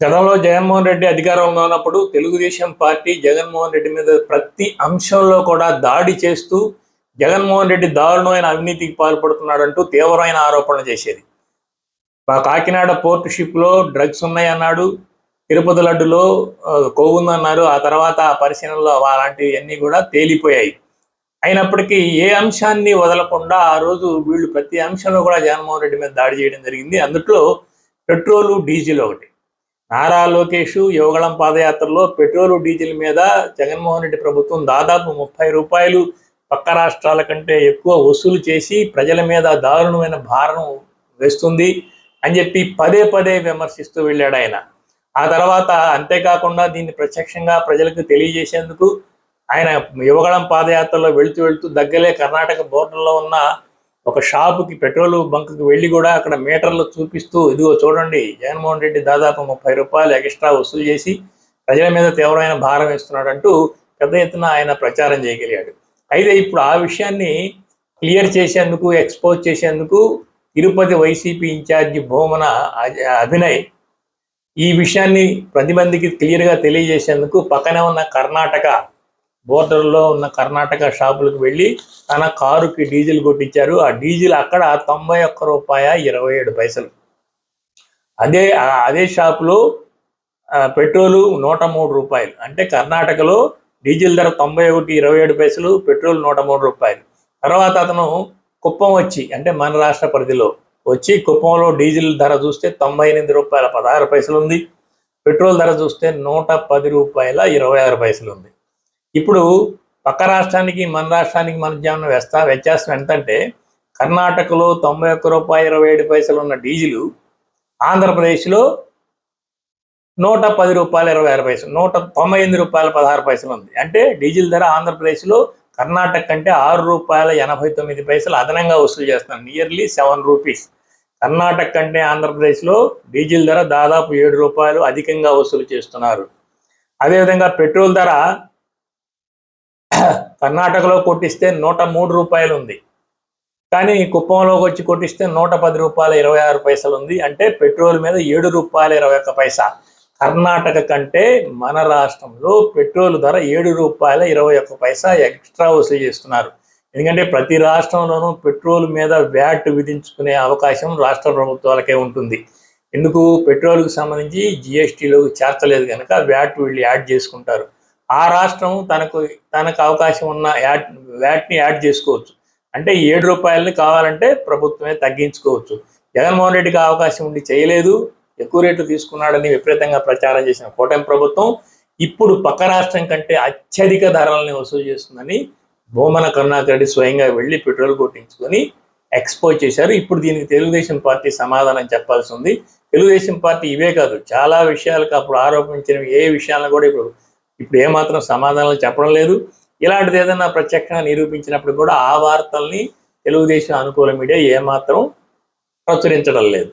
గతంలో జగన్మోహన్ రెడ్డి అధికారంలో ఉన్నప్పుడు తెలుగుదేశం పార్టీ జగన్మోహన్ రెడ్డి మీద ప్రతి అంశంలో కూడా దాడి చేస్తూ జగన్మోహన్ రెడ్డి దారుణమైన అవినీతికి పాల్పడుతున్నాడంటూ తీవ్రమైన ఆరోపణలు చేసేది. మా కాకినాడ పోర్ట్ షిప్లో డ్రగ్స్ ఉన్నాయన్నాడు తిరుపతి లడ్డులో ఆ, ఆ తర్వాత ఆ పరిశీలనలో అలాంటివన్నీ కూడా తేలిపోయాయి. అయినప్పటికీ ఏ అంశాన్ని వదలకుండా ఆ రోజు వీళ్ళు ప్రతి అంశంలో కూడా జగన్మోహన్ రెడ్డి మీద దాడి చేయడం జరిగింది. అందుట్లో పెట్రోలు డీజిల్ ఒకటి నారా లోకేష్ యువగళం పాదయాత్రలో పెట్రోలు డీజిల్ మీద జగన్మోహన్ రెడ్డి ప్రభుత్వం దాదాపు ముప్పై రూపాయలు పక్క రాష్ట్రాల కంటే ఎక్కువ వసూలు చేసి ప్రజల మీద దారుణమైన భారం వేస్తుంది అని చెప్పి పదే పదే విమర్శిస్తూ వెళ్ళాడు ఆయన. ఆ తర్వాత అంతేకాకుండా దీన్ని ప్రత్యక్షంగా ప్రజలకు తెలియజేసేందుకు ఆయన యువగళం పాదయాత్రలో వెళుతూ వెళుతూ దగ్గరే కర్ణాటక బోర్డర్లో ఉన్న ఒక షాపుకి పెట్రోల్ బంక్కి వెళ్ళి కూడా అక్కడ మీటర్లు చూపిస్తూ ఇదిగో చూడండి జగన్మోహన్ రెడ్డి దాదాపు ముప్పై రూపాయలు ఎక్స్ట్రా వసూలు చేసి ప్రజల మీద తీవ్రమైన భారం వేస్తున్నాడు అంటూ పెద్ద ఎత్తున ఆయన ప్రచారం చేయగలిగాడు. అయితే ఇప్పుడు ఆ విషయాన్ని క్లియర్ చేసేందుకు ఎక్స్పోజ్ చేసేందుకు తిరుపతి వైసీపీ ఇన్ఛార్జి భూమన అభినయ్ ఈ విషయాన్ని పది మందికి క్లియర్గా తెలియజేసేందుకు పక్కనే ఉన్న కర్ణాటక బోర్డర్లో ఉన్న కర్ణాటక షాపులకు వెళ్ళి తన కారుకి డీజిల్ కొట్టించారు. ఆ డీజిల్ అక్కడ తొంభై ఒక్క రూపాయ ఇరవై ఏడు పైసలు. అదే అదే షాపులో పెట్రోలు నూట మూడు రూపాయలు. అంటే కర్ణాటకలో డీజిల్ ధర తొంభై ఒకటి ఇరవై ఏడు పైసలు పెట్రోల్ నూట మూడు రూపాయలు. తర్వాత అతను కుప్పం వచ్చి అంటే మన రాష్ట్ర పరిధిలో వచ్చి కుప్పంలో డీజిల్ ధర చూస్తే తొంభై ఎనిమిది రూపాయల పదహారు పైసలు ఉంది. పెట్రోల్ ధర చూస్తే నూట పది రూపాయల ఇరవై ఆరు పైసలు ఉంది. ఇప్పుడు పక్క రాష్ట్రానికి మన రాష్ట్రానికి మన ఉన్న వేస్తా వ్యత్యాసం ఎంతంటే కర్ణాటకలో తొంభై ఒక్క రూపాయి ఇరవై ఏడు పైసలు ఉన్న డీజిల్ ఆంధ్రప్రదేశ్లో నూట పది రూపాయలు ఇరవై ఆరు పైసలు నూట తొంభై ఎనిమిది రూపాయల పదహారు పైసలు ఉంది. అంటే డీజిల్ ధర ఆంధ్రప్రదేశ్లో కర్ణాటక కంటే ఆరు రూపాయల ఎనభై తొమ్మిది పైసలు అదనంగా వసూలు చేస్తున్నారు. Nearly seven rupees. కర్ణాటక కంటే ఆంధ్రప్రదేశ్లో డీజిల్ ధర దాదాపు ఏడు రూపాయలు అధికంగా వసూలు చేస్తున్నారు. అదేవిధంగా పెట్రోల్ ధర కర్ణాటకలో కొట్టిస్తే నూట మూడు రూపాయలు ఉంది. కానీ కుప్పంలోకి వచ్చి కొట్టిస్తే నూట పది రూపాయల ఇరవై ఆరు పైసలు ఉంది. అంటే పెట్రోల్ మీద ఏడు రూపాయల ఇరవై ఒక్క పైసా. కర్ణాటక కంటే మన రాష్ట్రంలో పెట్రోల్ ధర ఏడు రూపాయల ఇరవై ఒక్క పైసా ఎక్స్ట్రా వసూలు చేస్తున్నారు. ఎందుకంటే ప్రతి రాష్ట్రంలోనూ పెట్రోల్ మీద వ్యాట్ విధించుకునే అవకాశం రాష్ట్ర ప్రభుత్వాలకే ఉంటుంది. ఎందుకు? పెట్రోల్కి సంబంధించి జిఎస్టీలోకి చేర్చలేదు కనుక వ్యాట్ వీళ్ళు యాడ్ చేసుకుంటారు. ఆ రాష్ట్రం తనకు తనకు అవకాశం ఉన్న యాడ్ వ్యాట్ని యాడ్ చేసుకోవచ్చు. అంటే ఏడు రూపాయలని కావాలంటే ప్రభుత్వమే తగ్గించుకోవచ్చు. జగన్మోహన్ రెడ్డికి అవకాశం ఉండి చేయలేదు. ఎక్కువ రేట్లు తీసుకున్నాడని విపరీతంగా ప్రచారం చేసిన కూటమి ప్రభుత్వం ఇప్పుడు పక్క రాష్ట్రం కంటే అత్యధిక ధరలని వసూలు చేస్తుందని భూమన కరుణాకర్ రెడ్డి స్వయంగా వెళ్ళి పెట్రోల్ కొట్టించుకొని ఎక్స్పోజ్ చేశారు. ఇప్పుడు దీనికి తెలుగుదేశం పార్టీ సమాధానం చెప్పాల్సి ఉంది. తెలుగుదేశం పార్టీ ఇవే కాదు చాలా విషయాలకు అప్పుడు ఆరోపించిన ఏ విషయాలను కూడా ఇప్పుడు ఇప్పుడు ఏమాత్రం సమాధానాలు చెప్పడం లేదు. ఇలాంటిది ఏదైనా ప్రత్యక్షంగా నిరూపించినప్పుడు కూడా ఆ వార్తల్ని తెలుగుదేశం అనుకూల మీడియా ఏమాత్రం ప్రచురించడం లేదు.